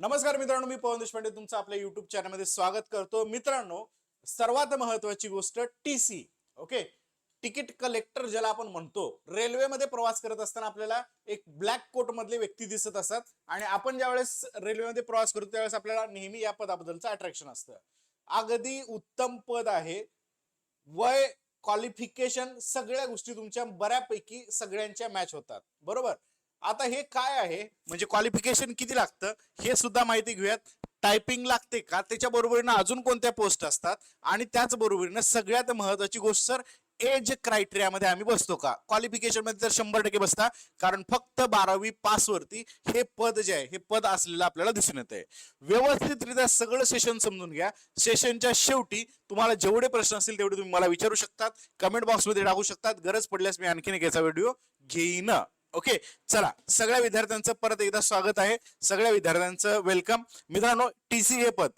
नमस्कार मित्रांनो मी पवन देशपांडे तुमचं आपल्या युट्यूब चॅनलमध्ये स्वागत करतो. मित्रांनो सर्वात महत्वाची गोष्ट T C okay ticket collector ज्याला आपण म्हणतो रेल्वेमध्ये प्रवास करत असताना आपल्याला एक ब्लॅक कोट मधले व्यक्ती दिसत असतात आणि आपण ज्यावेळेस रेल्वेमध्ये प्रवास करतो त्यावेळेस आपल्याला नेहमी या पदाबद्दलचं अट्रॅक्शन असतं. अगदी उत्तम पद आहे. वय क्वालिफिकेशन सगळ्या गोष्टी तुमच्या बऱ्यापैकी सगळ्यांच्या मॅच होतात. बरोबर? आता हे काय आहे? म्हणजे क्वालिफिकेशन किती लागतं? हे सुद्धा माहिती घेऊयात. टायपिंग लागते का? त्याच्या बरोबरीनं अजून कोणत्या पोस्ट असतात? आणि त्याच बरोबरीनं सगळ्यात महत्वाची गोष्ट सर एज क्रायटेरियामध्ये आम्ही बसतो का? क्वालिफिकेशनमध्ये तर शंभर टक्के बसता कारण फक्त बारावी पास वरती हे पद जे आहे हे पद असलेलं आपल्याला दिसून येत आहे व्यवस्थितरित्या सगळं सेशन समजून घ्या. सेशनच्या शेवटी तुम्हाला जेवढे प्रश्न असतील तेवढे तुम्ही मला विचारू शकतात. कमेंट बॉक्समध्ये टाकू शकतात. गरज पडल्यास मी आणखीन एक याचा व्हिडिओ घेईन. ओके चला. सगळ्या विद्यार्थ्यांचं परत एकदा स्वागत आहे. सगळ्या विद्यार्थ्यांचं वेलकम मित्रांनो टी सी हे पद.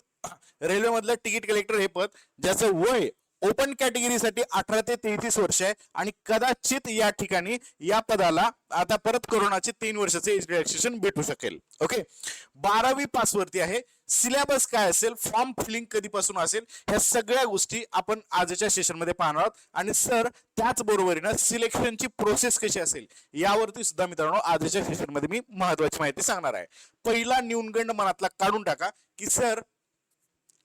रेल्वे मधलं तिकीट कलेक्टर हे पद ज्याचं वय ओपन कॅटेगरीसाठी अठरा ते तेहतीस वर्ष आहे. आणि कदाचित या ठिकाणी या पदाला आता परत कोरोनाचे तीन वर्षाचे रिलॅक्सेशन भेटू शकेल. ओके बारावी पास वरती आहे. सिलेबस काय असेल फॉर्म फिलिंग कधीपासून असेल ह्या सगळ्या गोष्टी आपण आजच्या सेशनमध्ये पाहणार आहोत. आणि सर त्याचबरोबरीनं सिलेक्शनची प्रोसेस कशी असेल यावरती सुद्धा मित्रांनो आजच्या सेशनमध्ये मी महत्वाची माहिती सांगणार आहे. पहिला न्यूनगंड मनातला काढून टाका की सर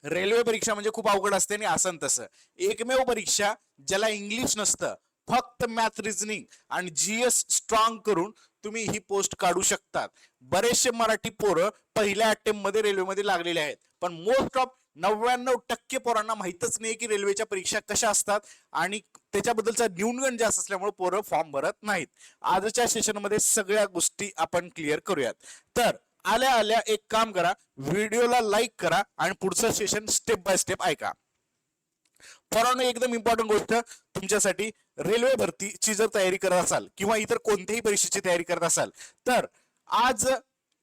रेल्वे परीक्षा म्हणजे खूप अवघड असते आणि असं तसं. एकमेव परीक्षा ज्याला इंग्लिश नसतं फक्त मॅथ रिझनिंग आणि जीएस स्ट्रॉंग करून तुम्ही ही पोस्ट काढू शकतात. बरेचसे मराठी पोरं पहिल्या अटेम्प्टमध्ये रेल्वेमध्ये लागलेले आहेत. पण मोस्ट ऑफ नव्याण्णव टक्के पोरांना माहितच नाही की रेल्वेच्या परीक्षा कशा असतात आणि त्याच्याबद्दलचा न्यूनगण जास्त असल्यामुळे पोरं फॉर्म भरत नाहीत. आजच्या सेशनमध्ये सगळ्या गोष्टी आपण क्लिअर करूयात. तर आल्या आल्या एक काम करा व्हिडिओला लाईक करा आणि पुढचं सेशन स्टेप बाय स्टेप ऐका. पोरांनो एकदम इम्पॉर्टंट गोष्ट तुमच्यासाठी. रेल्वे भरतीची जर तयारी करत असाल किंवा इतर कोणत्याही परीक्षेची तयारी करत असाल तर आज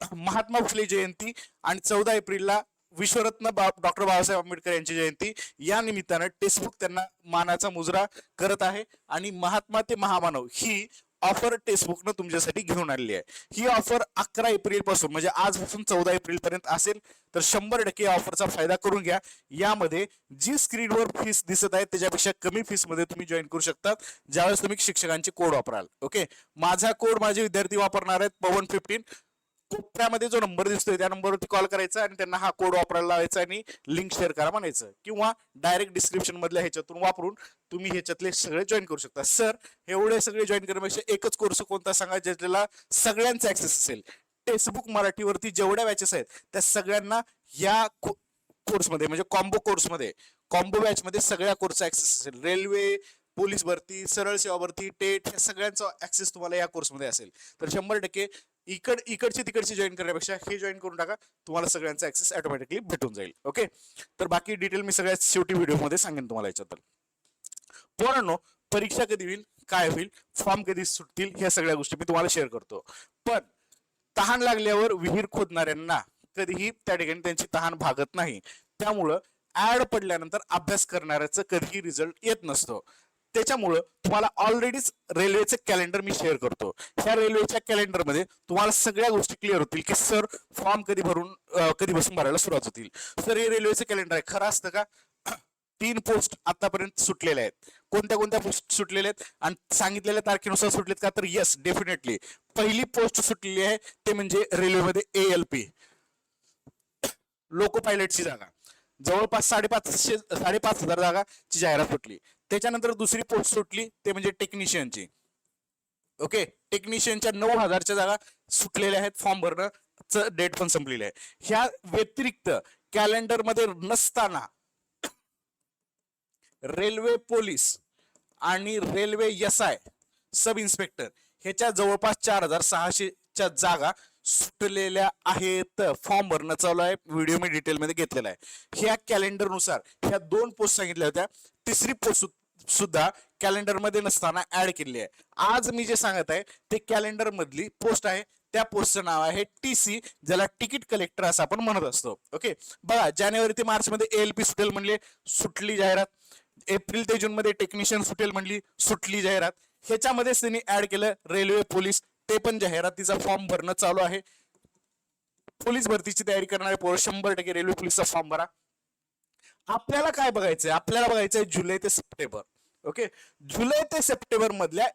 महात्मा फुले जयंती आणि चौदा एप्रिलला विश्वरत्न बा डॉक्टर बाबासाहेब आंबेडकर यांची जयंती या निमित्तानं टेक्स्टबुक त्यांना मानाचा मुजरा करत आहे. आणि महात्मा ते महामानव ही ऑफर टेक्स्टबुकनं तुमच्यासाठी घेऊन आलेली आहे. ही ऑफर अकरा एप्रिलपासून म्हणजे आजपासून चौदा एप्रिल पर्यंत असेल तर शंभर टक्के ऑफरचा फायदा करून घ्या. यामध्ये जी स्क्रीनवर फीस दिसत आहे त्याच्यापेक्षा कमी फीसमध्ये तुम्ही जॉईन करू शकतात. ज्यावेळेस तुम्ही शिक्षकांचे कोड वापराल. ओके माझा कोड माझे विद्यार्थी वापरणार आहेत पवन फिफ्टीन कोपऱ्यामध्ये जो नंबर दिसतोय त्या नंबरवरती कॉल करायचा आणि त्यांना हा कोड वापरायला लावायचा आणि लिंक शेअर करा म्हणायचं. किंवा डायरेक्ट डिस्क्रिप्शन मधल्या ह्याच्यातून वापरून तुम्ही ह्याच्यातले सगळे जॉईन करू शकता. सर एवढे सगळे जॉईन करण्यापेक्षा एकच कोर्स कोणता सांगा ज्याला सगळ्यांचा ऍक्सेस असेल. टेक्स्टबुक मराठीवरती जेवढ्या बॅचेस आहेत त्या सगळ्यांना या कोर्समध्ये म्हणजे कॉम्बो कोर्समध्ये कॉम्बो बॅच मध्ये सगळ्या कोर्सचा ऍक्सेस असेल. रेल्वे पोलीस भरती सरळ सेवा भरती टेट या सगळ्यांचा ऍक्सेस तुम्हाला या कोर्समध्ये असेल. तर शंभर टक्के इकड इकडचे तिकडचे जॉईन करण्यापेक्षा हे जॉईन करून टाका. तुम्हाला सगळ्यांचा ऍक्सेस ऑटोमॅटिकली भेटून जाईल. ओके तर बाकी डिटेल मी सगळ्यात शेवटी व्हिडिओमध्ये सांगेन तुम्हाला याच्यात पोरांनो परीक्षा कधी होईल काय होईल फॉर्म कधी सुटतील ह्या सगळ्या गोष्टी मी तुम्हाला शेअर करतो. पण तहान लागल्यावर विहीर खोदणाऱ्यांना कधीही त्या ठिकाणी त्यांची तहान भागत नाही. त्यामुळं ऍड पडल्यानंतर अभ्यास करणाऱ्याचं कधीही रिझल्ट येत नसतो. त्याच्यामुळं तुम्हाला ऑलरेडीच रेल्वेचं कॅलेंडर मी शेअर करतो. ह्या रेल्वेच्या कॅलेंडरमध्ये तुम्हाला सगळ्या गोष्टी क्लिअर होतील की सर फॉर्म कधी भरून कधी बसून भरायला सुरुवात होतील. सर हे रेल्वेचं कॅलेंडर आहे. खरं असतं का? तीन पोस्ट आतापर्यंत सुटलेल्या आहेत. कोणत्या कोणत्या पोस्ट सुटलेल्या आहेत? आणि सांगितलेल्या तारखेनुसार सुटलेत का? तर येस डेफिनेटली पहिली पोस्ट सुटलेली आहे ते म्हणजे रेल्वेमध्ये ए एल पी लोको पायलटची जागा. जवळपास साडेपाचशे साडेपाच हजार जागाची जाहिरात सुटली. त्याच्यानंतर दुसरी पोस्ट सुटली ते म्हणजे टेक्निशियनची ओके टेक्निशियनच्या नऊ हजारच्या जागा सुटलेल्या आहेत फॉर्म भरणं डेट पण संपलेली आहे. ह्या व्यतिरिक्त कॅलेंडरमध्ये नसताना रेल्वे पोलीस आणि railway S I sub inspector ह्याच्या जवळपास चार हजार सहाशेच्या जागा सुटलेल्या आहेत. फॉर्म भरणं चालू आहे. व्हिडिओ मी डिटेलमध्ये घेतलेला आहे. ह्या कॅलेंडरनुसार ह्या दोन पोस्ट सांगितल्या होत्या. तिसरी पोस्ट सुद्धा कॅलेंडरमध्ये नसताना ऍड केलेली आहे. आज मी जे सांगत आहे ते कॅलेंडर मधली पोस्ट आहे. त्या पोस्टचं नाव आहे टी सी ज्याला तिकीट कलेक्टर असं आपण म्हणत असतो. ओके बघा जानेवारी ते मार्च मध्ये एल पी सुटेल म्हणले सुटली जाहिरात. एप्रिल ते जून मध्ये टेक्निशियन सुटेल म्हणली सुटली जाहिरात. ह्याच्यामध्येच त्यांनी ऍड केलं रेल्वे पोलीस ते पण जाहिरातीचा फॉर्म भरणं चालू आहे. पोलीस भरतीची तयारी करणारे पोरं शंभर टक्के रेल्वे पोलीसचा फॉर्म भरा. आपल्याला काय बघायचंय? आपल्याला बघायचंय जुलै ते सप्टेंबर. ओके जुलै ते सप्टेंबर मधल्या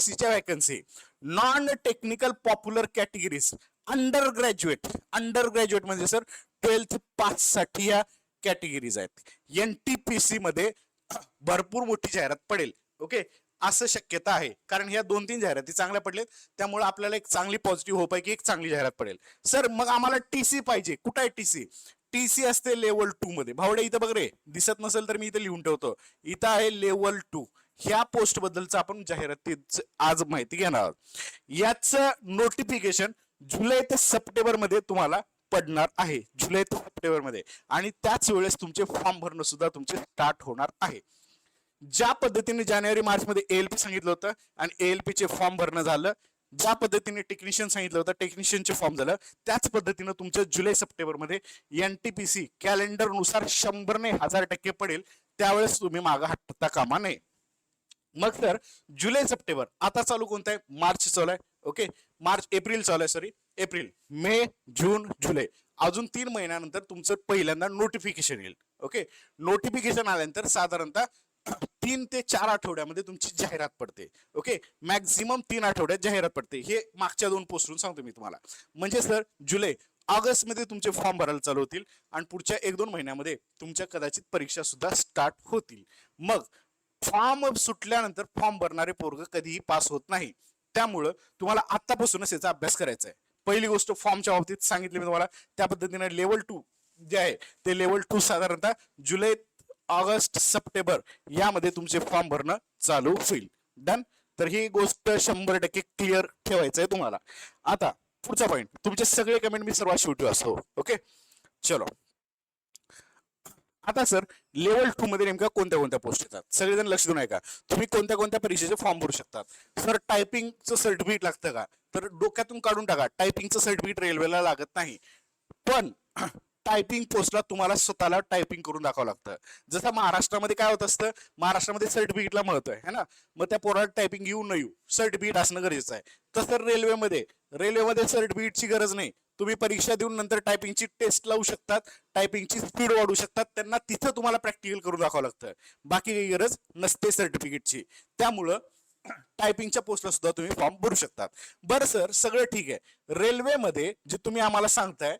सीच्या vacancy non technical popular categories under graduate under graduate म्हणजे सर ट्वेल्थ पाससाठी या कॅटेगरीज आहेत. एन टी पी सी मध्ये भरपूर मोठी जाहिरात पडेल. ओके असं शक्यता आहे. कारण ह्या दोन तीन जाहिराती चांगल्या पडलेत. त्यामुळे आपल्याला एक चांगली पॉझिटिव्ह होप आहे की एक चांगली जाहिरात पडेल. सर मग आम्हाला टी सी पाहिजे. कुठं आहे टी सी टी सी असते लेवल टू मध्ये. भावडे इथं बघ रे दिसत नसेल तर मी इथं लिहून ठेवतो. इथं आहे लेवल टू. ह्या पोस्ट बद्दलचं आपण जाहिरातीत आज माहिती घेणार आहोत. याचं नोटिफिकेशन जुलै ते सप्टेंबरमध्ये तुम्हाला पडणार आहे. जुलै ते सप्टेंबरमध्ये. आणि त्याच वेळेस तुमचे फॉर्म भरणं सुद्धा तुमचे स्टार्ट होणार आहे. ज्या पद्धतीने जानेवारी मार्च मध्ये एएलपी सांगितलं होतं आणि एएलपी चे फॉर्म भरणं झालं ज्या पद्धतीने टेक्निशियन सांगितलं होतं टेक्निशियनचे फॉर्म झालं त्याच पद्धतीनं तुमचं जुलै सप्टेंबरमध्ये पी कॅलेंडरनुसार शंभरने हजार टक्के पडेल. त्यावेळेस तुम्ही मागं हटता कामा नये. मग तर जुलै सप्टेंबर आता चालू कोणता आहे? मार्च चालू आहे. ओके? मार्च एप्रिल चालू आहे सॉरी एप्रिल मे जून जुलै. अजून तीन महिन्यानंतर तुमचं पहिल्यांदा नोटिफिकेशन येईल. ओके? नोटिफिकेशन आल्यानंतर साधारणतः तीन ते चार आठवड्यामध्ये तुमची जाहिरात पडते. ओके मॅक्झिमम तीन आठवड्यात जाहिरात पडते. हे मागच्या दोन पोस्टरून सांगतो मी तुम्हाला. म्हणजे सर जुलै ऑगस्टमध्ये तुमचे फॉर्म भरायला चालू होतील आणि पुढच्या एक दोन महिन्यामध्ये तुमच्या कदाचित परीक्षा सुद्धा स्टार्ट होतील. मग फॉर्म सुटल्यानंतर फॉर्म भरणारे पोरग कधीही पास होत नाही. त्यामुळं तुम्हाला आतापासूनच याचा अभ्यास करायचा आहे पहिली गोष्ट फॉर्मच्या बाबतीत सांगितली मी तुम्हाला. त्या पद्धतीने लेवल टू जे आहे ते लेवल टू साधारणतः जुलै ऑगस्ट सप्टेंबर यामध्ये तुमचे फॉर्म भरणं चालू होईल. डन तर ही गोष्ट शंभर टक्के क्लिअर ठेवायचं आहे तुम्हाला. आता पुढचा पॉईंट तुमचे सगळे कमेंट मी सर्वात शेवटी असतो ओके चलो. आता सर लेवल टू मध्ये नेमका कोणत्या कोणत्या पोस्ट येतात? सगळेजण लक्ष देऊन ऐका. तुम्ही कोणत्या कोणत्या परीक्षेचे फॉर्म भरू शकतात सर टायपिंगचं सर्टिफिकेट लागतं का? तर डोक्यातून काढून टाका. टायपिंगचं सर्टिफिकेट रेल्वेला लागत नाही. पण टायपिंग पोस्टला तुम्हाला स्वतःला टायपिंग करून दाखवावं लागतं. जसं महाराष्ट्रामध्ये काय होत असतं महाराष्ट्रामध्ये सर्टिफिकेटला महत्त्व आहे ना? मग त्या पोराला टायपिंग येऊ न येऊ सर्टिफिकेट असणं गरजेचं आहे. तसं रेल्वेमध्ये रेल्वेमध्ये सर्टिफिकेटची गरज नाही. तुम्ही परीक्षा देऊन नंतर टायपिंगची टेस्ट लावू शकतात टायपिंगची स्पीड वाढवू शकतात त्यांना तिथं तुम्हाला प्रॅक्टिकल करून दाखवावं लागतं. बाकी काही गरज नसते सर्टिफिकेटची त्यामुळं टायपिंगच्या पोस्टला सुद्धा तुम्ही फॉर्म भरू शकतात. बरं सर सगळं ठीक आहे. रेल्वेमध्ये जे तुम्ही आम्हाला सांगताय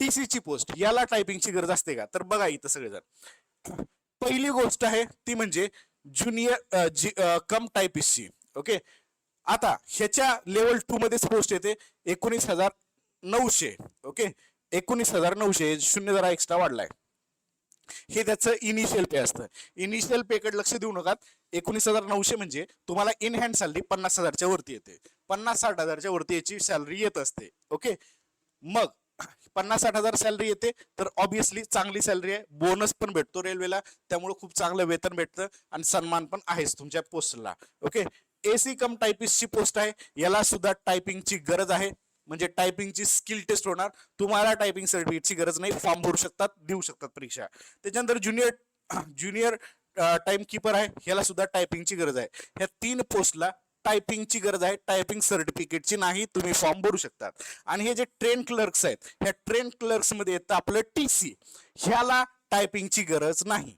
टीसीची पोस्ट याला टायपिंगची गरज असते का? तर बघा इथं सगळेजण. पहिली गोष्ट आहे ती म्हणजे ज्युनियर कम टायपिस्टची ओके आता ह्याच्या लेवल टू मध्येच पोस्ट येते एकोणीस हजार नऊशे. ओके एकोणीस हजार नऊशे शून्य जरा एक्स्ट्रा वाढलाय. हे त्याचं इनिशियल पे असतं. इनिशियल पे कडे लक्ष देऊ नका. एकोणीस हजार नऊशे म्हणजे तुम्हाला इन हँड सॅलरी पन्नास हजारच्या वरती येते. पन्नास साठ हजारच्या वरती याची सॅलरी येत असते. ओके मग पन्नास साठ हजार सॅलरी येते तर ऑब्विसली चांगली सॅलरी आहे. बोनस पण भेटतो रेल्वेला त्यामुळे खूप चांगलं वेतन भेटतं आणि सन्मान पण आहेच तुमच्या पोस्टला ओके एसी कम टायपिस्टची पोस्ट आहे. याला सुद्धा टायपिंगची गरज आहे. म्हणजे टायपिंगची स्किल टेस्ट होणार. तुम्हाला टायपिंग सर्टिफिकेटची गरज नाही. फॉर्म भरू शकतात देऊ शकतात परीक्षा. त्याच्यानंतर ज्युनियर ज्युनियर टाइम कीपर आहे. ह्याला सुद्धा टायपिंगची गरज आहे. ह्या तीन पोस्टला टायपिंगची गरज आहे टायपिंग सर्टिफिकेटची नाही तुम्ही फॉर्म भरू शकतात. आणि हे जे ट्रेन क्लर्क्स आहेत ह्या ट्रेन क्लर्क्समध्ये येतं आपलं टी सी ह्याला टायपिंगची गरज नाही.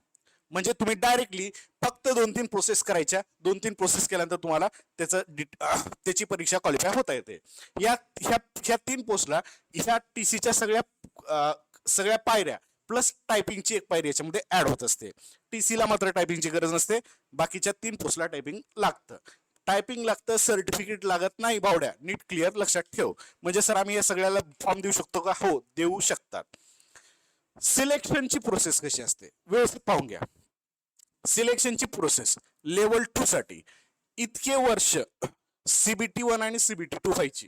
म्हणजे तुम्ही डायरेक्टली फक्त दोन तीन प्रोसेस करायच्या. दोन तीन प्रोसेस केल्यानंतर तुम्हाला त्याचं त्याची परीक्षा क्वालिफाय होता येते. या ह्या ह्या तीन पोस्टला ह्या टी सीच्या सगळ्या सगळ्या पायऱ्या प्लस टायपिंगची एक पायरी याच्यामध्ये ऍड होत असते. टी सीला मात्र टायपिंगची गरज नसते. बाकीच्या तीन पोस्टला टायपिंग लागतं. टायपिंग लागतं सर्टिफिकेट लागत नाही बावड्या नीट क्लिअर लक्षात ठेव. म्हणजे सर आम्ही या सगळ्याला फॉर्म देऊ शकतो का? हो देऊ शकतात. सिलेक्शनची प्रोसेस कशी असते? व्यवस्थित पाहून घ्या. सिलेक्शनची प्रोसेस लेवल टू साठी. इतके वर्ष सीबीटी वन आणि सीबीटी टू व्हायची.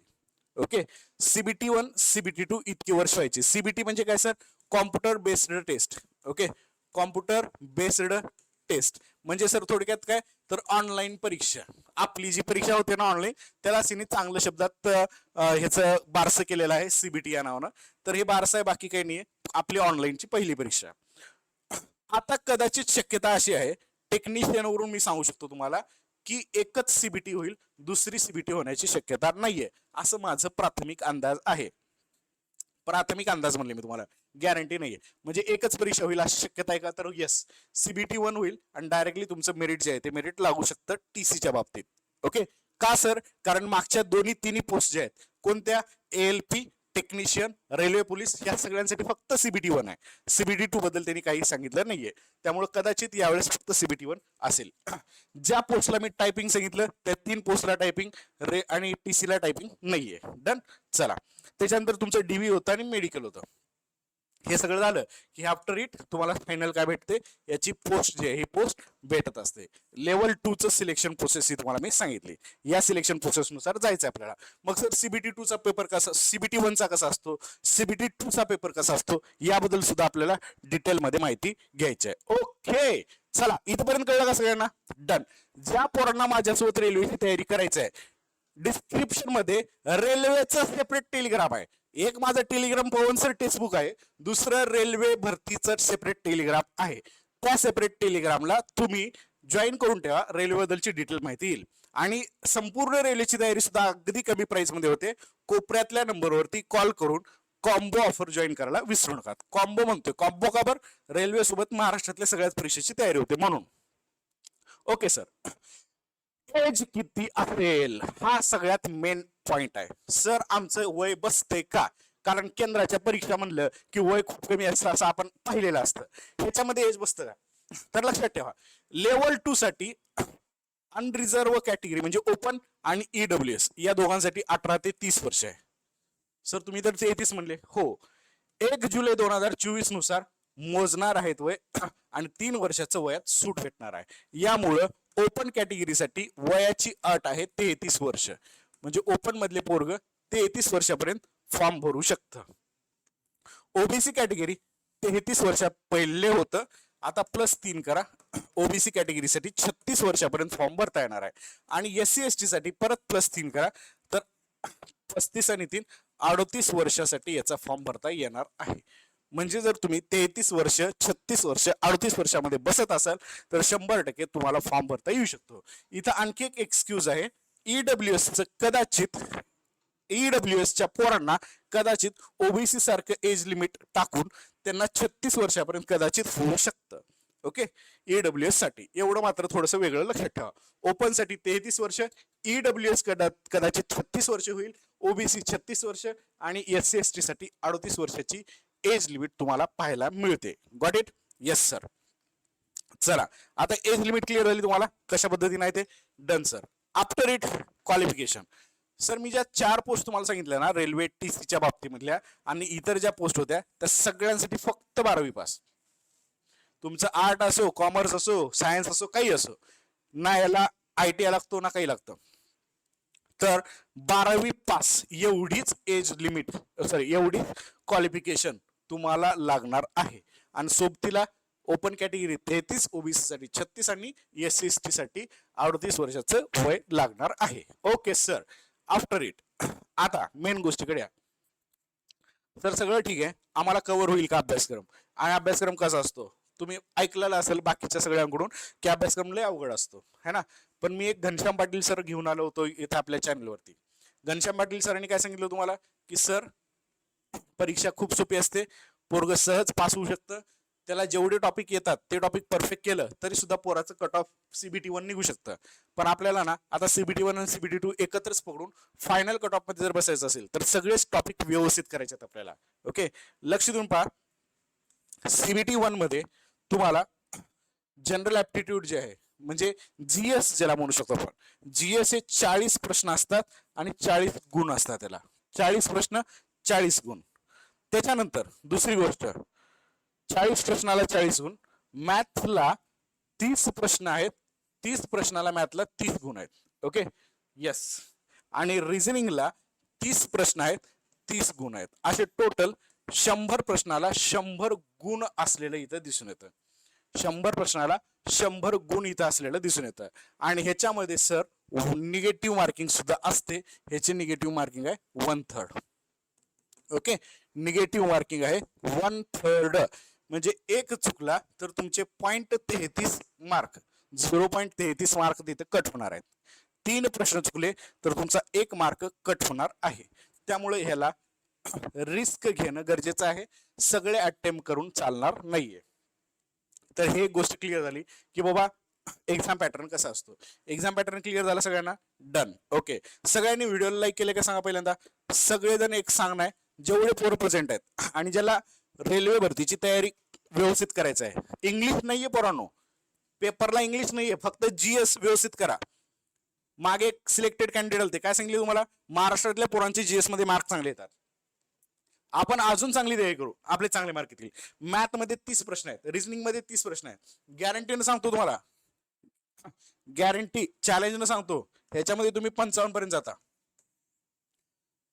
Okay CBT one CBT two इतके वर्ष व्हायची. सीबीटी म्हणजे काय sir? Computer based test okay computer based test म्हणजे सर थोडक्यात काय? तर ऑनलाईन परीक्षा. आपली जी परीक्षा होते ना ऑनलाईन त्याला सिनी चांगल्या शब्दात ह्याचं बारसं केलेलं आहे सीबीटी या नावानं. तर हे बारसं आहे बाकी काही नाही आपली ऑनलाईनची पहिली परीक्षा. आता कदाचित शक्यता अशी आहे टेक्निशियन वरून मी सांगू शकतो तुम्हाला की एकच सीबीटी होईल दुसरी सीबीटी होण्याची शक्यता नाहीये. असं माझं प्राथमिक अंदाज आहे. प्राथमिक अंदाज म्हणले मी तुम्हाला. गॅरंटी नाहीये. म्हणजे एकच परीक्षा होईल अशी शक्यता आहे का? तर येस सीबीटी वन होईल आणि डायरेक्टली तुमचं मेरिट जे आहे ते मेरिट लागू शकतं टीसीच्या बाबतीत. ओके का सर कारण मागच्या दोन्ही तिन्ही पोस्ट ज्या आहेत कोणत्या? L P technician railway police या सगळ्यांसाठी फक्त सीबीटी वन आहे. सीबीटी टू बद्दल त्यांनी काही सांगितलं नाहीये. त्यामुळे कदाचित यावेळेस फक्त सीबीटी वन असेल. ज्या पोस्टला मी टायपिंग सांगितलं त्या तीन पोस्टला टायपिंग रे आणि टी सीला टायपिंग नाहीये. डन चला. त्याच्यानंतर तुमचं डीव्ही होतं आणि मेडिकल होतं. हे सगळं झालं की आफ्टर इट तुम्हाला फायनल काय भेटते? याची पोस्ट जी आहे ही पोस्ट भेटत असते. लेवल च सिलेक्शन प्रोसेस ही तुम्हाला मी सांगितली. या सिलेक्शन प्रोसेसनुसार जायचं आपल्याला. मग सर सीबीटी चा पेपर कसा सीबीटी वनचा कसा असतो? सीबीटी चा पेपर कसा असतो? याबद्दल सुद्धा आपल्याला डिटेलमध्ये माहिती घ्यायची आहे ओके चला इथपर्यंत कळलं का सगळ्यांना? डन ज्या पोरांना माझ्यासोबत रेल्वेची तयारी करायची आहे डिस्क्रिप्शनमध्ये रेल्वेचं सेपरेट टेलिग्राम आहे. एक माझं टेलिग्राम पवन सर टेक्स्टबुक आहे दुसरं रेल्वे भरतीचं सेपरेट टेलिग्राम आहे. त्या सेपरेट टेलिग्रामला तुम्ही जॉईन करून ठेवा रेल्वेबद्दलची डिटेल माहिती येईल. आणि संपूर्ण रेल्वेची तयारी सुद्धा अगदी कमी प्राईसमध्ये होते. कोपऱ्यातल्या नंबरवरती कॉल करून कॉम्बो ऑफर जॉईन करायला विसरू नका. कॉम्बो म्हणतोय. कॉम्बो का बरं? रेल्वेसोबत महाराष्ट्रातल्या सगळ्याच परीक्षेची तयारी होते म्हणून. ओके सर एज किती असेल? हा सगळ्यात मेन पॉइंट आहे. सर आमचं वय बसते का? कारण केंद्राच्या परीक्षा म्हणलं की वय खूप कमी असतं असं आपण पाहिलेलं असतं. ह्याच्यामध्ये एज बसतं का? तर लक्षात ठेवा. लेवल टू साठी अनरिझर्व कॅटेगरी म्हणजे ओपन आणि ईडब्ल्यू एस या दोघांसाठी अठरा ते तीस वर्ष आहे. सर तुम्ही तर तेहतीस म्हणले. हो. एक जुलै दोन हजार चोवीसनुसार मोजणार आहेत वय आणि तीन वर्षाचं वयात सूट भेटणार आहे. यामुळं ओपन कॅटेगरीसाठी वयाची अट आहे तेहतीस वर्ष. म्हणजे ओपन मधले पोरग तेहतीस वर्षापर्यंत फॉर्म भरू शकतं. ओबीसी कॅटेगरी तेहतीस वर्षा पहिले होतं. आता प्लस तीन करा. ओबीसी कॅटेगरीसाठी छत्तीस वर्षापर्यंत फॉर्म भरता येणार आहे. आणि एस सी एस टी साठी परत प्लस तीन करा. तर पस्तीस आणि तीन अडतीस वर्षासाठी याचा फॉर्म भरता येणार आहे. म्हणजे जर तुम्ही तेहतीस वर्ष छत्तीस वर्ष अडतीस वर्षामध्ये बसत असाल तर शंभर टक्के तुम्हाला फॉर्म भरता येऊ शकतो. इथं आणखी एक एक्सक्यूज आहे. ईडब्ल्यू एसचं कदाचित ईडब्ल्यू एसच्या पोरांना कदाचित ओबीसी सारखं एज लिमिट टाकून त्यांना छत्तीस वर्षापर्यंत कदाचित होऊ शकतं. ओके? ईडब्ल्यू एससाठी. एवढं मात्र थोडंसं वेगळं लक्षात ठेवा. ओपनसाठी तेहतीस वर्ष ईडब्ल्यू एस कदा कदाचित छत्तीस वर्ष होईल ओबीसी छत्तीस वर्ष आणि एस सी एस टी साठी अडतीस वर्षाची एज लिमिट तुम्हाला पाहायला मिळते. गॉट इट येस सर चला आता एज लिमिट क्लिअर झाली तुम्हाला? कशा पद्धतीने आहे ते? Done sir after it qualification sir मी ज्या चार पोस्ट तुम्हाला सांगितल्या ना रेल्वे टी सीच्या बाबतीमधल्या आणि इतर ज्या पोस्ट होत्या त्या सगळ्यांसाठी फक्त बारावी पास तुमचं आर्ट असो कॉमर्स असो सायन्स असो काही असो ना याला आय टी आय लागतो ना काही लागतं. तर बारावी पास एवढीच एज लिमिट सॉरी एवढीच क्वालिफिकेशन तुम्हाला लागणार आहे. आणि सोबतीला ओपन कॅटेगरी तेहतीस ओबीसी साठी छत्तीस आणि एस सी एस टी साठी अडतीस वर्षाचं वय लागणार आहे. ओके सर आफ्टर इट आता मेन गोष्टीकडे या. सर सगळं ठीक आहे? आम्हाला कव्हर होईल का अभ्यासक्रम? आणि अभ्यासक्रम कसा असतो? तुम्ही ऐकलेला असेल बाकीच्या सगळ्यांकडून की अभ्यासक्रम लय अवघड असतो. है ना? पण मी एक घनश्याम पाटील सर घेऊन आलो होतो इथं आपल्या चॅनलवरती घनश्याम पाटील सरांनी काय सांगितलं तुम्हाला? की सर परीक्षा खूप सोपी असते. पोरग सहज पास होऊ शकतं. त्याला जेवढे टॉपिक येतात ते टॉपिक परफेक्ट केलं तरी सुद्धा पोराचं कट ऑफ सीबीटी वन निघू शकतं. पण आपल्याला ना आता सीबीटी वन आणि सीबीटी टू एकत्रच पकडून फायनल कट ऑफमध्ये जर बसायचं असेल तर सगळेच टॉपिक व्यवस्थित करायचे आहेत आपल्याला. ओके लक्ष देऊन पहा. सीबीटी वनमध्ये तुम्हाला जनरल ऍप्टिट्यूड जे आहे म्हणजे जीएस ज्याला म्हणू शकतो आपण जीएस हे चाळीस प्रश्न असतात आणि चाळीस गुण असतात त्याला. चाळीस प्रश्न चाळीस गुण. त्याच्यानंतर दुसरी गोष्ट चाळीस प्रश्नाला चाळीस गुण. मॅथला तीस प्रश्न आहेत तीस प्रश्नाला मॅथला तीस गुण आहेत. ओके? येस आणि रिझनिंगला तीस प्रश्न आहेत तीस गुण आहेत. असे टोटल शंभर प्रश्नाला शंभर गुण असलेलं इथं दिसून येतं. शंभर प्रश्नाला शंभर गुण इथं असलेलं दिसून येतं. आणि ह्याच्यामध्ये सर निगेटिव्ह मार्किंग सुद्धा असते. ह्याचे निगेटिव्ह मार्किंग आहे one third okay? Negative marking आहे. One third. म्हणजे एक चुकला तर तुमचे पॉईंट तेहतीस मार्क. झिरो पॉईंट तेहतीस मार्क तिथे कट होणार आहेत. तीन प्रश्न चुकले तर तुमचा एक मार्क कट होणार आहे. त्यामुळे ह्याला रिस्क घेणं गरजेचं आहे. सगळे अटेम्प्ट करून चालणार नाहीये. तर हे गोष्ट क्लिअर झाली की बाबा एक्झाम पॅटर्न कसा असतो? एक्झाम पॅटर्न क्लिअर झाला सगळ्यांना? डन. ओके. सगळ्यांनी व्हिडिओला लाईक केले का सांगा पहिल्यांदा? सगळेजण एक सांगणार जेवढे पोरं प्रेझेंट आहेत आणि ज्याला रेल्वे भरतीची तयारी व्यवस्थित करायचं आहे. इंग्लिश नाहीये पोरांनो. पेपरला इंग्लिश नाहीये फक्त जीएस व्यवस्थित करा. मागे एक सिलेक्टेड कॅन्डिडेट होते काय सांगितले तुम्हाला? महाराष्ट्रातल्या पोरांचे जीएसमध्ये मार्क चांगले येतात. आपण अजून चांगली तयारी करू. आपले चांगले मार्क येतील. मॅथमध्ये तीस प्रश्न आहेत. रिजनिंगमध्ये तीस प्रश्न आहेत. गॅरंटीनं सांगतो तुम्हाला. गॅरंटी चॅलेंजनं सांगतो. ह्याच्यामध्ये तुम्ही पंचावन्न पर्यंत जाता.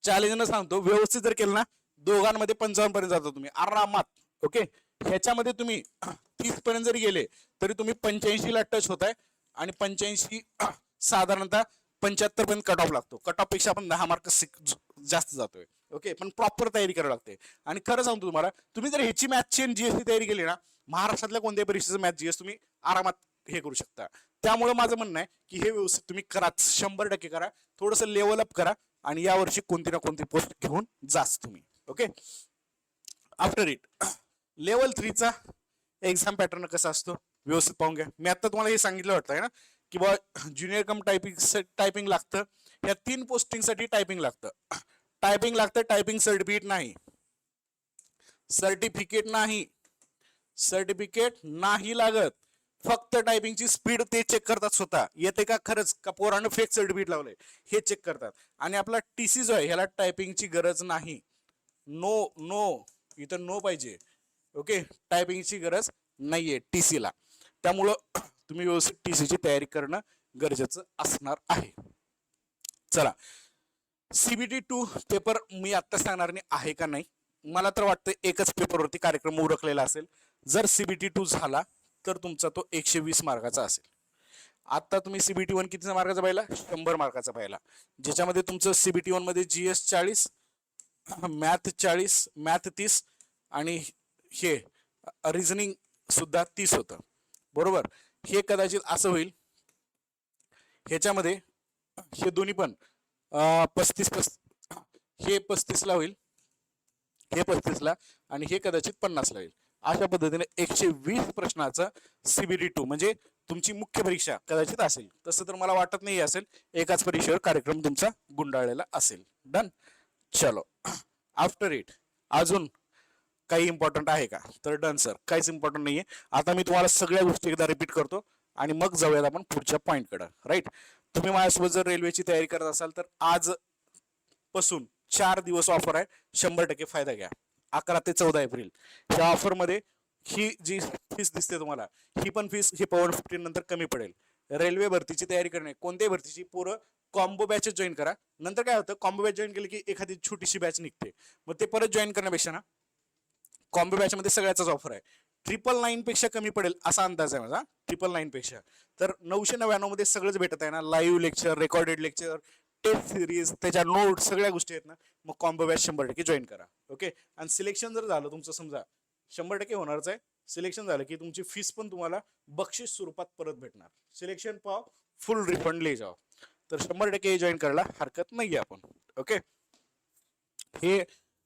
चॅलेंजनं सांगतो व्यवस्थित जर केलं ना दोघांमध्ये पंचावन्न पर्यंत जातो तुम्ही. आरामात ओके? ह्याच्यामध्ये तुम्ही तीस पर्यंत जरी गेले तरी तुम्ही पंच्याऐंशीला टच होत आहे आणि पंच्याऐंशी साधारणतः पंच्याहत्तर पर्यंत कट ऑफ लागतो. कट ऑफपेक्षा आपण दहा मार्क जास्त जातोय. ओके? पण प्रॉपर तयारी करावी लागते. आणि खरं सांगतो तुम्हाला तुम्ही जर ह्याची मॅथची आणि जीएसची तयारी केली ना महाराष्ट्रातल्या कोणत्याही परीक्षेचं मॅथ जीएस तुम्ही आरामात हे करू शकता. त्यामुळे माझं म्हणणं आहे की हे व्यवस्थित तुम्ही कराच. शंभर टक्के करा. थोडंसं लेवल अप करा. आणि यावर्षी कोणती ना कोणती पोस्ट घेऊन जास तुम्ही. ओके आफ्टर इट लेवल थ्रीचा एक्झाम पॅटर्न कसा असतो? व्यवस्थित पाहून घ्या. मी आता तुम्हाला हे सांगितलं वाटतंय ना की बा ज्युनियर कम टायपिंग टायपिंग लागतं. या तीन पोस्टिंगसाठी टायपिंग लागतं. टायपिंग लागतं टायपिंग सर्टिफिकेट नाही. सर्टिफिकेट नाही. सर्टिफिकेट नाही लागत. फक्त टायपिंगची स्पीड ते चेक करतात स्वतः. येते का? खरंच. का पोरानं फेक सर्टिफिकेट लावलंय. हे चेक करतात. आणि आपला टी सी जो आहे ह्याला टायपिंगची गरज नाही. नो नो इथं नो पाहिजे. ओके टायपिंगची गरज नाहीये टी सीला त्यामुळं तुम्ही व्यवस्थित टी सीची तयारी करणं गरजेचं असणार आहे. चला. सीबीटी टू पेपर मी आत्ता सांगणार नाही आहे का नाही? मला तर वाटतं एकच पेपरवरती कार्यक्रम उरकलेला असेल. जर सीबीटी टू झाला तर तुमचा तो एकशे वीस मार्काचा असेल. आत्ता तुम्ही सीबीटी वन किती मार्काचा पाहिला? शंभर मार्काचा पाहिला. ज्याच्यामध्ये तुमचं सीबीटी वनमध्ये जी एस चाळीस मॅथ चाळीस मॅथ तीस आणि हे रिझनिंग सुद्धा तीस होतं. बरोबर? हे कदाचित असं होईल. ह्याच्यामध्ये हे दोन्ही पण पस्तीस पस हे पस्तीसला होईल. हे पस्तीसला आणि हे कदाचित पन्नासला होईल. अशा पद्धतीने एकशे वीस प्रश्नाचं सीबीडी टू म्हणजे तुमची मुख्य परीक्षा कदाचित असेल. तसं तर मला वाटत नाही असेल. एकाच परीक्षेवर कार्यक्रम तुमचा गुंडाळलेला असेल. डन चलो. आफ्टर इट अजून काही इम्पॉर्टंट आहे का? तर डन सर काहीच इम्पॉर्टंट नाही आहे आता मी तुम्हाला सगळ्या गोष्टी एकदा रिपीट करतो आणि मग जाऊयात आपण पुढच्या पॉईंटकडे राईट तुम्ही माझ्यासोबत जर रेल्वेची तयारी करत असाल तर आज पासून चार दिवस ऑफर आहे. शंभर टक्के फायदा घ्या. अकरा ते चौदा एप्रिल. ह्या ऑफरमध्ये ही जी फीस दिसते तुम्हाला ही पण फीस ही पवन फिफ्टीन नंतर कमी पडेल. रेल्वे भरतीची तयारी करणे कोणत्याही भरतीची पोरं कॉम्बो बॅचच जॉईन करा. नंतर काय होतं कॉम्बो बॅच जॉईन केली की एखादी छोटीशी बॅच निघते. मग ते परत जॉईन करण्यापेक्षा ना कॉम्बो बॅचमध्ये सगळ्याचाच ऑफर आहे. ट्रिपल नाईनपेक्षा कमी पडेल असा अंदाज आहे माझा. ट्रिपल नाईनपेक्षा तर नऊशे नव्याण्णवमध्ये सगळंच भेटत आहे ना live lecture recorded lecture test series त्याच्या नोट सगळ्या गोष्टी आहेत ना मग कॉम्बो बॅच शंभर टक्के जॉईन करा. ओके आणि सिलेक्शन जर झालं तुमचं समजा शंभर टक्के होणारच आहे. सिलेक्शन झालं की तुमची फीस पण तुम्हाला बक्षीस स्वरूपात परत भेटणार. सिलेक्शन पाव फुल रिफंड ले जाव तर शंभर टक्के जॉईन करायला हरकत नाहीये आपण. ओके हे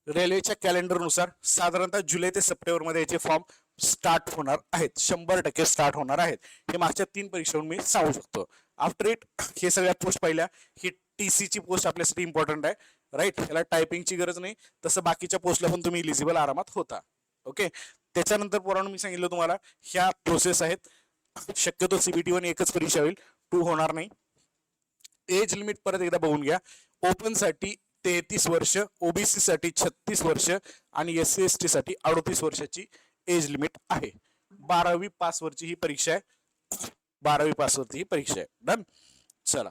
रेल्वेच्या कॅलेंडरनुसार साधारणतः जुलै ते सप्टेंबरमध्ये याचे फॉर्म स्टार्ट होणार आहेत. शंभर टक्के स्टार्ट होणार आहेत. हे मागच्या तीन परीक्षांहून मी सांगू शकतो. आफ्टर इट हे सगळ्या पोस्ट पाहिल्या. ही टी ची पोस्ट आपल्यासाठी इम्पॉर्टंट आहे. राईट याला टायपिंगची गरज नाही. तसं बाकीच्या पोस्टला पण तुम्ही इलिजिबल आरामात होता. ओके त्याच्यानंतर पोरांनो मी सांगितलं तुम्हाला ह्या प्रोसेस आहेत. शक्यतो सीबीटी वन एकच परीक्षा होईल. टू होणार नाही. एज लिमिट परत एकदा बघून घ्या. ओपनसाठी तेहतीस वर्ष ओबीसी साठी छत्तीस वर्ष आणि एस सी एस टी साठी अडतीस वर्षाची एज लिमिट आहे. बारावी पास वरची ही परीक्षा आहे. बारावी पास वरती ही परीक्षा आहे. डन चला.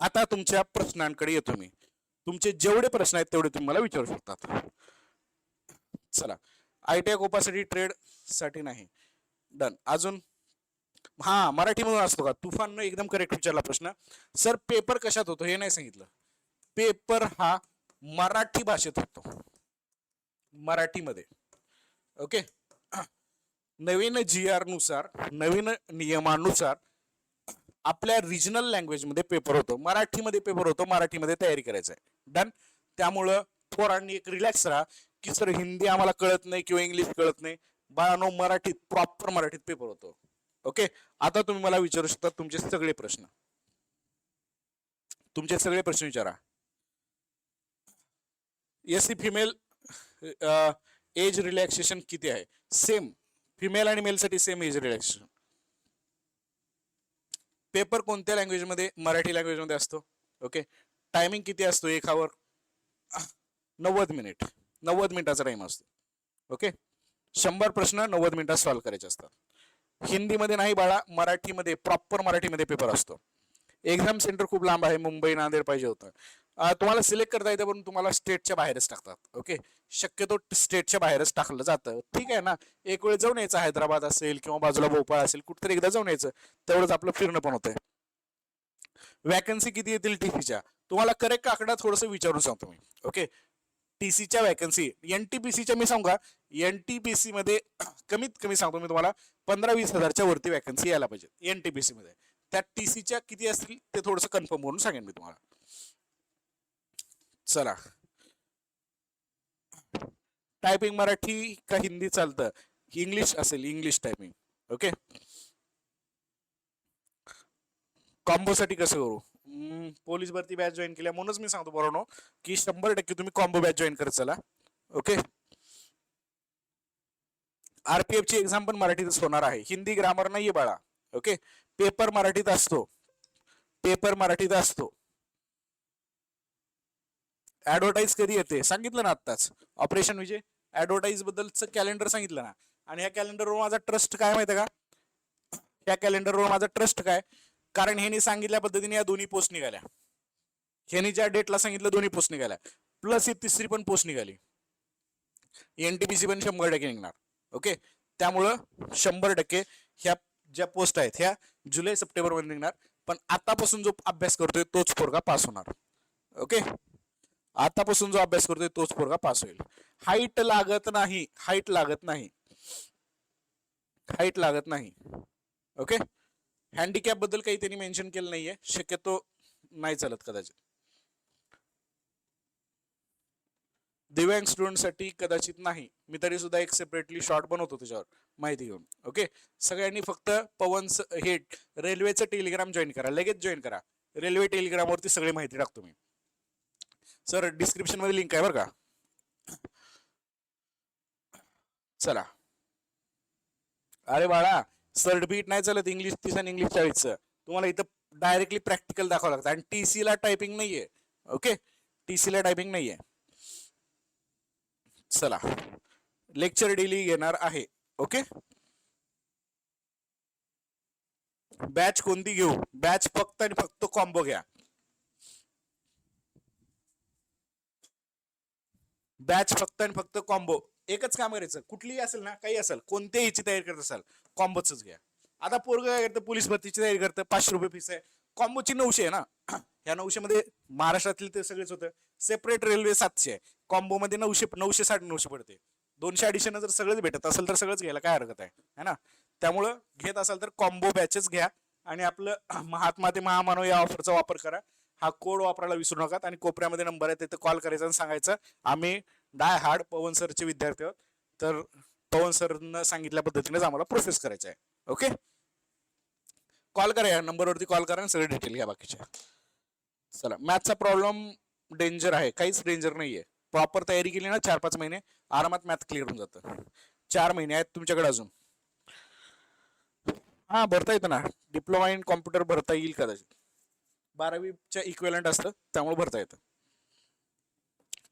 आता तुमच्या प्रश्नांकडे येतो मी. तुमचे जेवढे प्रश्न आहेत तेवढे तुम्ही मला विचारू शकतात. चला. आय टी आय कोपासाठी ट्रेडसाठी नाही. डन अजून? हा मराठीमधून असतो का? तुफान एकदम करेक्ट विचारला प्रश्न. सर पेपर कशात होतो? हे नाही सांगितलं. पेपर हा मराठी भाषेत होतो. मराठीमध्ये. ओके नवीन जी आरनुसार नवीन नियमानुसार आपल्या रिजनल लँग्वेजमध्ये पेपर होतो. मराठीमध्ये पेपर होतो. मराठीमध्ये तयारी करायचं आहे डन त्यामुळं पोरांनी एक रिलॅक्स राहा. की सर हिंदी आम्हाला कळत नाही किंवा इंग्लिश कळत नाही. बाळानो मराठीत प्रॉपर मराठीत पेपर होतो. ओके आता तुम्ही मला विचारू शकता तुमचे सगळे प्रश्न. तुमचे सगळे प्रश्न विचारा. S C female age relaxation किती आहे? सेम फिमेल आणि मेलसाठी सेम एज रिलॅक्सेशन पेपर कोणत्या लँग्वेजमध्ये? मराठी लँग्वेजमध्ये असतो. ओके? टायमिंग किती असतो एक आवर? नव्वद मिनिट. नव्वद मिनिटाचा टाइम असतो. ओके? शंभर प्रश्न नव्वद मिनिटात सॉल्व्ह करायचे असतात. हिंदीमध्ये नाही बाळा मराठीमध्ये प्रॉपर मराठीमध्ये पेपर असतो. एक्झाम सेंटर खूप लांब आहे मुंबई नांदेड पाहिजे होतं. तुम्हाला सिलेक्ट करता येतं पण तुम्हाला स्टेटच्या बाहेरच टाकतात. ओके? शक्यतो स्टेटच्या बाहेरच टाकलं जातं. ठीक आहे ना? एक वेळ जाऊन यायचं हैदराबाद असेल किंवा बाजूला भोपाळ असेल कुठेतरी एकदा जाऊन यायचं. तेवढंच आपलं फिरणं पण होतंय. वॅकन्सी किती येतील टीसीच्या तुम्हाला करेक्ट आकडा थोडस विचारून सांगतो मी. ओके टीसीच्या वॅकन्सी एन टी पी सीच्या मी सांगा एन टी पी सी मध्ये कमीत कमी सांगतो मी तुम्हाला पंधरा वीस हजारच्या वरती वॅकन्सी यायला पाहिजे एन टी बी सी मध्ये. त्या टीसीच्या किती असतील ते थोडस कन्फर्म करून सांगेन मी तुम्हाला. चला. टायपिंग मराठी का हिंदी चालतं? इंग्लिश असेल इंग्लिश टायपिंग ओके कॉम्बोसाठी कसं करू? पोलीस भरती बॅच जॉईन केल्या म्हणूनच मी सांगतो बरोबर की शंभर टक्के तुम्ही कॉम्बो बॅच जॉईन करत चला. ओके आरपीएफ ची एक्झाम पण मराठीतच होणार आहे. हिंदी ग्रामर नाहीये बाळा. ओके पेपर मराठीत असतो. पेपर मराठीत असतो. ऍडव्हर्टाईज कधी येते? सांगितलं ना आत्ताच. ऑपरेशन विजय ऍडव्हर्टाईज बद्दलच कॅलेंडर सांगितलं ना. आणि ह्या कॅलेंडरवर माझा ट्रस्ट काय माहिती का? या कॅलेंडरवर माझा ट्रस्ट काय? कारण ह्यानी सांगितल्या पद्धतीने या दोन्ही पोस्ट निघाल्या. ह्यानी ज्या डेटला सांगितलं दोन्ही पोस्ट निघाल्या. प्लस ही तिसरी पण पोस्ट निघाली. एनटीपीसी पण शंभर टक्के निघणार. ओके त्यामुळं शंभर टक्के ह्या ज्या पोस्ट आहेत ह्या जुलै सप्टेंबरमध्ये निघणार. पण आतापासून जो अभ्यास करतोय तोच पोरगा पास होणार. ओके आतापासून जो अभ्यास करतोय तोच पोरगा पास होईल. हाईट लागत नाही. हाईट लागत नाही. हाईट लागत नाही. ओके हँडिकॅपबद्दल काही त्यांनी मेन्शन केलं नाहीये. शक्यतो नाही चालत कदाचित. दिव्यांग स्टुडंटसाठी कदाचित नाही. मी तरी सुद्धा एक सेपरेटली शॉर्ट बनवतो त्याच्यावर. माहिती घेऊन. ओके सगळ्यांनी फक्त पवन हे रेल्वेचं टेलिग्राम जॉईन करा. लगेच जॉईन करा. रेल्वे टेलिग्रामवरती सगळी माहिती टाकतो मी. सर डिस्क्रिप्शनमध्ये लिंक आहे बरं का? चला. अरे बाळा सर्टिफिकेट नाही चालत इंग्लिश तीस आणि इंग्लिश चाळीसचं. तुम्हाला इथं डायरेक्टली प्रॅक्टिकल दाखवावं लागतं. आणि टी ला टायपिंग नाहीये. ओके टी ला टायपिंग नाहीये. चला. लेक्चर डेली घेणार आहे. ओके बॅच कोणती घेऊ? बॅच फक्त आणि फक्त कॉम्बो घ्या. बॅच फक्त आणि फक्त कॉम्बो एकच काम करायचं. कुठलीही असेल ना काही असेल कोणत्याही तयारी करत असाल कॉम्बोच घ्या. आता पोरग काय करतं पोलीस भरतीची तयारी करतं पाचशे रुपये फीस आहे. कॉम्बोची नऊशे आहे ना. ह्या नऊशे मध्ये महाराष्ट्रातील ते सगळेच होतं. सेपरेट रेल्वे सातशे आहे. कॉम्बो मध्ये नऊशे नऊशे साडे नऊशे पडते. दोनशे अडीचशे जर सगळंच भेटत असेल तर सगळंच घ्यायला काय हरकत आहे? है ना? त्यामुळं घेत असाल तर कॉम्बो बॅचेस घ्या आणि आपलं महात्मा ते महामानव या ऑफरचा वापर करा. हा कोड वापरायला विसरू नका आणि कोपऱ्यामध्ये नंबर आहे तिथे कॉल करायचा आणि सांगायचं आम्ही डाय हार्ड पवन सरचे विद्यार्थी आहोत. तर पवन सरनं सांगितल्या पद्धतीनेच आम्हाला प्रोसेस करायचं आहे ओके कॉल करा या नंबरवरती कॉल करा आणि सगळे डिटेल घ्या बाकीचे. चला मॅथचा प्रॉब्लेम डेंजर आहे. काहीच डेंजर नाही आहे प्रॉपर तयारी केली ना चार पाच महिने आरामात मॅथ क्लिअर होऊन जातं. चार महिने आहेत तुमच्याकडे अजून. हां भरता येतं ना. डिप्लोमा इन कॉम्प्युटर भरता येईल कदाचित. बारावीच्या इक्वेलंट असतं त्यामुळे भरता येतं.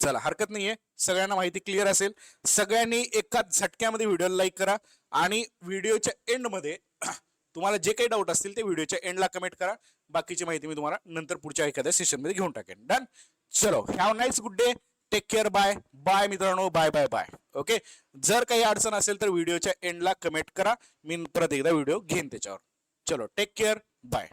चला हरकत नाहीये. सगळ्यांना माहिती क्लिअर असेल. सगळ्यांनी एका झटक्यामध्ये व्हिडिओ लाईक करा आणि व्हिडिओच्या एंडमध्ये तुम्हाला जे काही डाऊट असतील ते व्हिडिओच्या एंडला कमेंट करा. बाकीची माहिती मी तुम्हाला नंतर पुढच्या एखाद्या सेशनमध्ये घेऊन टाकेन. डन चलो have nice good day take care bye bye मित्रांनो. बाय बाय बाय ओके जर काही अडचण असेल तर व्हिडिओच्या एंडला कमेंट करा. मी परत एकदा व्हिडिओ घेईन त्याच्यावर. चलो टेक केअर बाय